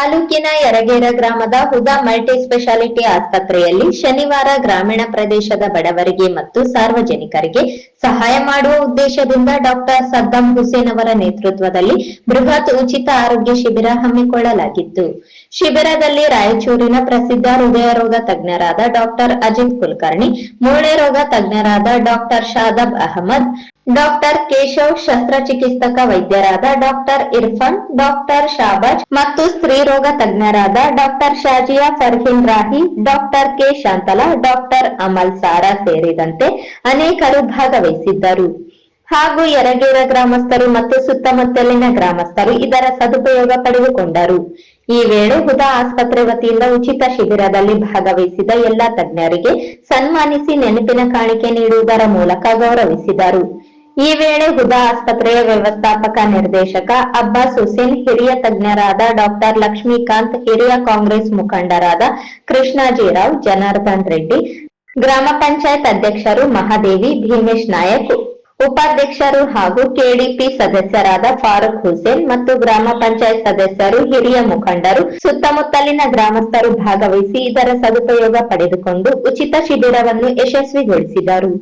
ತಾಲೂಕಿನ ಯರಗೇರ ಗ್ರಾಮದ ಹುದಾ multi speciality ಆಸ್ಪತ್ರೆಯಲ್ಲಿ ಶನಿವಾರ ಗ್ರಾಮೀಣ ಪ್ರದೇಶದ ಬಡವರಿಗೆ ಮತ್ತು ಸಾರ್ವಜನಿಕರಿಗೆ ಸಹಾಯ ಮಾಡುವ ಉದ್ದೇಶದಿಂದ ಡಾಕ್ಟರ್ ಸದ್ದಾಂ ಹುಸೇನ್ ಅವರ ನೇತೃತ್ವದಲ್ಲಿ ಬೃಹತ್ ಉಚಿತ ಆರೋಗ್ಯ ಶಿಬಿರ ಹಮ್ಮಿಕೊಳ್ಳಲಾಗಿತ್ತು. ಶಿಬಿರದಲ್ಲಿ ರಾಯಚೂರಿನ ಪ್ರಸಿದ್ಧ ಹೃದಯ ರೋಗ ತಜ್ಞರಾದ ಡಾಕ್ಟರ್ ಅಜಿತ್ ಕುಲಕರ್ಣಿ, ಮೂಳೆ ರೋಗ ತಜ್ಞರಾದ ಡಾಕ್ಟರ್ ಶಾದಬ್ ಅಹಮದ್ ಡಾಕ್ಟರ್ ಕೇಶವ್ ಶಸ್ತ್ರಚಿಕಿತ್ಸಕ ವೈದ್ಯರಾದ ಡಾಕ್ಟರ್ ಇರ್ಫಾನ್, ಡಾಕ್ಟರ್ ಶಾಬಾಜ್ ಮತ್ತು ಸ್ತ್ರೀರೋಗ ತಜ್ಞರಾದ doctor Shazia Farhin Rahi, doctor K Shantala, doctor Amal Sara ಸೇರಿದಂತೆ ಅನೇಕರು ಭಾಗವಹಿಸಿದ್ದರು. ಹಾಗೂ ಯರಗೇರ ಗ್ರಾಮಸ್ಥರು ಮತ್ತು ಸುತ್ತಮುತ್ತಲಿನ ಗ್ರಾಮಸ್ಥರು ಇದರ ಸದುಪಯೋಗ ಪಡೆದುಕೊಂಡರು. ಈ ವೇಳೆ ಹುದಾ ಆಸ್ಪತ್ರೆ ವತಿಯಿಂದ ಉಚಿತ ಶಿಬಿರದಲ್ಲಿ ಭಾಗವಹಿಸಿದ ಎಲ್ಲಾ ತಜ್ಞರಿಗೆ ಸನ್ಮಾನಿಸಿ ನೆನಪಿನ ಕಾಣಿಕೆ ನೀಡುವುದರ ಮೂಲಕ ಗೌರವಿಸಿದರು. ಈ ವೇಳೆ ಹುದಾ ಆಸ್ಪತ್ರೆಯ ವ್ಯವಸ್ಥಾಪಕ ನಿರ್ದೇಶಕ ಅಬ್ಬಾಸ್ ಹುಸೇನ್, ಹಿರಿಯ ತಜ್ಞರಾದ ಡಾಕ್ಟರ್ ಲಕ್ಷ್ಮೀಕಾಂತ್, ಹಿರಿಯ ಕಾಂಗ್ರೆಸ್ ಮುಖಂಡರಾದ ಕೃಷ್ಣಾಜಿರಾವ್, ಜನಾರ್ದನ್ ರೆಡ್ಡಿ, ಗ್ರಾಮ ಪಂಚಾಯತ್ ಅಧ್ಯಕ್ಷರು ಮಹಾದೇವಿ, ಭೀಮೇಶ್ ನಾಯಕ್, ಉಪಾಧ್ಯಕ್ಷರು ಹಾಗೂ ಕೆಡಿಪಿ ಸದಸ್ಯರಾದ ಫಾರೂಕ್ ಹುಸೇನ್ ಮತ್ತು ಗ್ರಾಮ ಪಂಚಾಯತ್ ಸದಸ್ಯರು, ಹಿರಿಯ ಮುಖಂಡರು, ಸುತ್ತಮುತ್ತಲಿನ ಗ್ರಾಮಸ್ಥರು ಭಾಗವಹಿಸಿ ಇದರ ಸದುಪಯೋಗ ಪಡೆದುಕೊಂಡು ಉಚಿತ ಶಿಬಿರವನ್ನು ಯಶಸ್ವಿಗೊಳಿಸಿದರು.